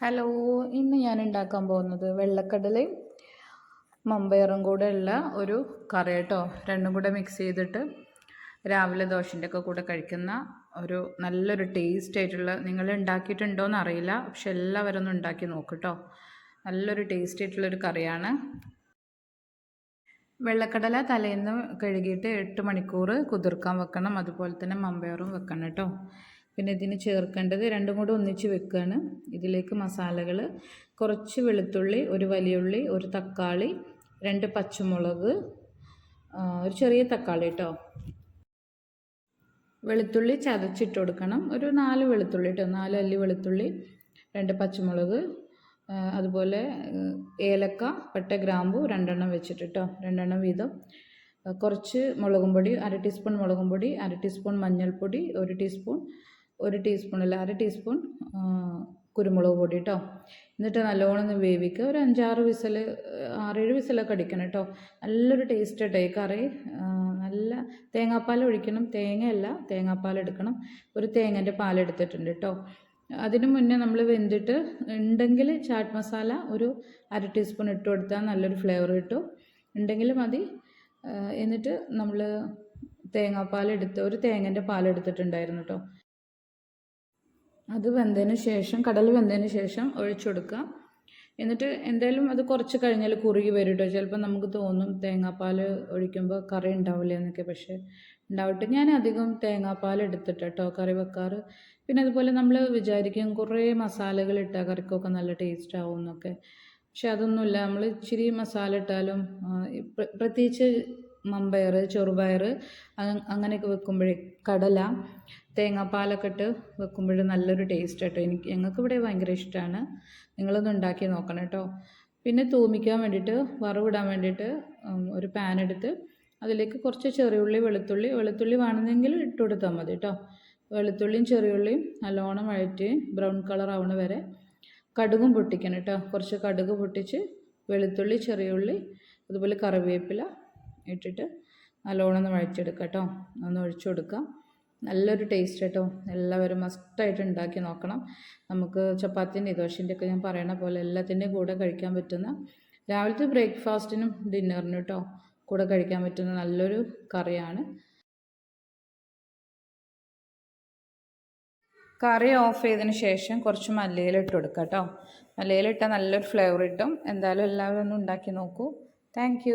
Hello ഇന്ന് ഞാൻ ഉണ്ടാക്കാൻ പോകുന്നത് വെള്ളക്കടലയും മമ്പയറും കൂടെ ഉള്ള ഒരു കറി കേട്ടോ രണ്ടും കൂടെ മിക്സ് ചെയ്തിട്ട് രാവിലെ ദോശന്റെ ഒക്കെ കൂടെ കഴിക്കുന്ന ഒരു നല്ലൊരു ടേസ്റ്റ് ആയിട്ടുള്ള നിങ്ങൾ ഉണ്ടാക്കിയിട്ടുണ്ടോ എന്ന് അറിയില്ല പക്ഷെ എല്ലാവരും ഒന്ന് ഉണ്ടാക്കി നോക്ക് നല്ലൊരു ടേസ്റ്റ് ആയിട്ടുള്ളൊരു കറിയാണ്. വെള്ളക്കടല തലേന്ന് കഴുകിയിട്ട് എട്ട് മണിക്കൂർ കുതിർക്കാൻ വെക്കണം. അതുപോലെ തന്നെ മമ്പയറും വെക്കണം കേട്ടോ പിന്നെ ഇതിന് ചേർക്കേണ്ടത് രണ്ടും കൂടെ ഒന്നിച്ച് വെക്കുകയാണ് ഇതിലേക്ക് മസാലകൾ കുറച്ച് വെളുത്തുള്ളി ഒരു വലിയ ഉള്ളി ഒരു തക്കാളി രണ്ട് പച്ചമുളക് ഒരു ചെറിയ തക്കാളി കേട്ടോ വെളുത്തുള്ളി ചതച്ചിട്ട് കൊടുക്കണം. ഒരു നാല് വെളുത്തുള്ളി കേട്ടോ നാല് അല്ലി വെളുത്തുള്ളി രണ്ട് പച്ചമുളക് അതുപോലെ ഏലക്ക പട്ട ഗ്രാമ്പു രണ്ടെണ്ണം വെച്ചിട്ട് കേട്ടോ രണ്ടെണ്ണം വീതം. കുറച്ച് മുളകും പൊടി അര ടീസ്പൂൺ മുളകും പൊടി അര ടീസ്പൂൺ മഞ്ഞൾപ്പൊടി ഒരു ടീസ്പൂൺ ഒരു ടീസ്പൂൺ അല്ല അര ടീസ്പൂൺ കുരുമുളക് പൊടി കേട്ടോ എന്നിട്ട് നല്ലോണം ഒന്ന് വേവിക്കുക ഒരു അഞ്ചാറ് വിസൽ ആറേഴ് വിസലൊക്കെ അടിക്കണം കേട്ടോ നല്ലൊരു ടേസ്റ്റ് കേട്ടോ ഈ കറി. നല്ല തേങ്ങാപ്പാൽ ഒഴിക്കണം. തേങ്ങയല്ല തേങ്ങാപ്പാൽ എടുക്കണം. ഒരു തേങ്ങന്റെ പാലെടുത്തിട്ടുണ്ട് കേട്ടോ അതിന് മുന്നേ നമ്മൾ വെന്തിട്ട് ഉണ്ടെങ്കിൽ ചാട്ട് മസാല ഒരു അര ടീസ്പൂൺ ഇട്ട് കൊടുത്താൽ നല്ലൊരു ഫ്ലേവർ കിട്ടും. ഉണ്ടെങ്കിൽ മതി. എന്നിട്ട് നമ്മൾ തേങ്ങാപ്പാൽ എടുത്ത് ഒരു തേങ്ങന്റെ പാലെടുത്തിട്ടുണ്ടായിരുന്നു കേട്ടോ അത് വെന്തതിന് ശേഷം കടൽ വെന്തതിന് ശേഷം ഒഴിച്ചു കൊടുക്കുക. എന്നിട്ട് എന്തായാലും അത് കുറച്ച് കഴിഞ്ഞാൽ കുറുകി വരും കേട്ടോ ചിലപ്പോൾ നമുക്ക് തോന്നും തേങ്ങാപ്പാൽ ഒഴിക്കുമ്പോൾ കറി ഉണ്ടാവില്ല എന്നൊക്കെ. പക്ഷേ ഉണ്ടാവട്ടെ. ഞാൻ അധികം തേങ്ങാപ്പാൽ എടുത്തിട്ട് കേട്ടോ കറി വെക്കാറ്. പിന്നെ അതുപോലെ നമ്മൾ വിചാരിക്കും കുറേ മസാലകൾ ഇട്ടാൽ കറിക്കൊക്കെ നല്ല ടേസ്റ്റ് ആവും എന്നൊക്കെ. പക്ഷെ അതൊന്നുമില്ല. നമ്മൾ ഇച്ചിരി മസാല ഇട്ടാലും പ്രത്യേകിച്ച് മമ്പയർ ചെറുപയർ അങ്ങനെയൊക്കെ വെക്കുമ്പോഴേ കടല തേങ്ങാപ്പാലൊക്കെ ഇട്ട് വെക്കുമ്പോൾ നല്ലൊരു ടേസ്റ്റ് കേട്ടോ എനിക്ക് ഞങ്ങൾക്ക് ഇവിടെ ഭയങ്കര ഇഷ്ടമാണ് നിങ്ങളൊന്ന് ഉണ്ടാക്കി നോക്കണം കേട്ടോ. പിന്നെ തൂമിക്കാൻ വേണ്ടിയിട്ട് വറവിടാൻ വേണ്ടിയിട്ട് ഒരു പാൻ എടുത്ത് അതിലേക്ക് കുറച്ച് ചെറിയുള്ളി വെളുത്തുള്ളി വെളുത്തുള്ളി വേണമെങ്കിൽ ഇട്ട് കൊടുത്താൽ മതി കേട്ടോ. വെളുത്തുള്ളിയും ചെറിയുള്ളിയും നല്ലോണം വഴറ്റി ബ്രൗൺ കളർ ആവണ വരെ കടുകും പൊട്ടിക്കണം കേട്ടോ. കുറച്ച് കടുക് പൊട്ടിച്ച് വെളുത്തുള്ളി ചെറിയുള്ളി അതുപോലെ കറിവേപ്പില ഇട്ടിട്ട് നല്ലോണം ഒന്ന് വഴച്ചെടുക്കാം കേട്ടോ ഒന്ന് ഒഴിച്ചു കൊടുക്കുക നല്ലൊരു ടേസ്റ്റ് കേട്ടോ എല്ലാവരും മസ്റ്റായിട്ട് ഉണ്ടാക്കി നോക്കണം. നമുക്ക് ചപ്പാത്തിന്റെ ദോശന്റെ ഒക്കെ ഞാൻ പറയണ പോലെ എല്ലാത്തിന്റെയും കൂടെ കഴിക്കാൻ പറ്റുന്ന രാവിലത്തെ ബ്രേക്ക്ഫാസ്റ്റിനും ഡിന്നറിനും കേട്ടോ കൂടെ കഴിക്കാൻ പറ്റുന്ന നല്ലൊരു കറിയാണ്. കറി ഓഫ് ചെയ്തതിന് ശേഷം കുറച്ച് മല്ലയിലിട്ട് ഇട്ട് കൊടുക്കാം കേട്ടോ മല്ലയിലിട്ടാൽ നല്ലൊരു ഫ്ലേവർ കിട്ടും. എന്തായാലും എല്ലാവരും ഒന്ന് ഉണ്ടാക്കി നോക്കൂ. താങ്ക്